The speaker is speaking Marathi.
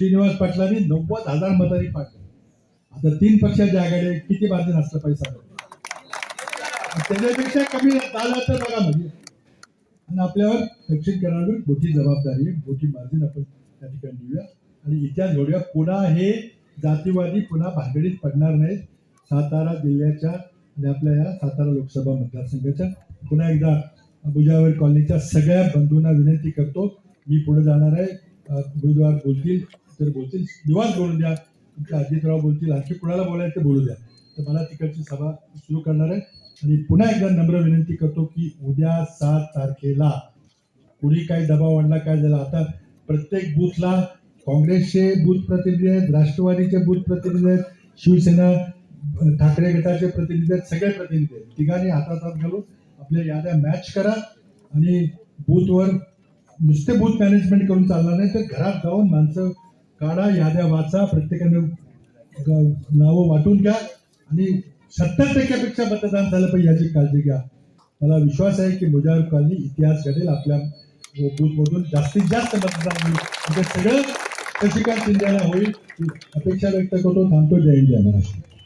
श्रीनिवास पाटलांनी नव्वद हजार मतांनी पाडलं आता तीन पक्षाच्या आघाडी किती मार्जिन असलं पैसा त्याच्यापेक्षा कमी झाला तर बघा म्हणजे. आणि आपल्यावर दक्षिण करण्यावर मोठी जबाबदारी आहे मोठी मार्जिन आपण त्या ठिकाणी देऊया. आणि इतिहास घडूया पुन्हा हे जातीवादी पुन्हा भानगडीत पडणार नाहीत. सातारा जिल्ह्याच्या आणि आपल्या या सातारा लोकसभा मतदारसंघाच्या. पुन्हा एकदा बुजावर कॉलनीच्या सगळ्या बंधूंना विनंती करतो. मी पुढे जाणार आहे. उमेदवार बोलतील. तर बोलतील. निवास बोलून द्या. तुमचे अजितराव बोलतील. आणखी कुणाला बोलायचं ते बोलू द्या. तर मला तिकडची सभा सुरू करणार आहे. आणि पुन्हा एकदा नम्र विनंती करतो की उद्या सात तारखेला कुणी काही दबाव आणला काय झाला. आता प्रत्येक बूथला काँग्रेसचे बूथ प्रतिनिधी आहेत राष्ट्रवादीचे बूथ प्रतिनिधी आहेत शिवसेना ठाकरे गटाचे प्रतिनिधी आहेत सगळे प्रतिनिधी आहेत. तिघांनी हातात हात घालून आपल्या याद्या मॅच करा. आणि बूथवर नुसते बूथ मॅनेजमेंट करून चालणार नाही तर घरात जाऊन माणसं काढा याद्या वाचा प्रत्येकाने नावं वाटून घ्या आणि सत्तर टक्क्यापेक्षा मतदान झालं पाहिजे याची काळजी घ्या. मला विश्वास आहे की मुजावर कॉलनी इतिहास घडेल आपल्या बूथमधून. जास्तीत जास्त मतदान होईल. म्हणजे सगळं शशिकांत शिंदेला होईल. अपेक्षा व्यक्त करतो. थांबतो. जय हिंद. जय महाराष्ट्र.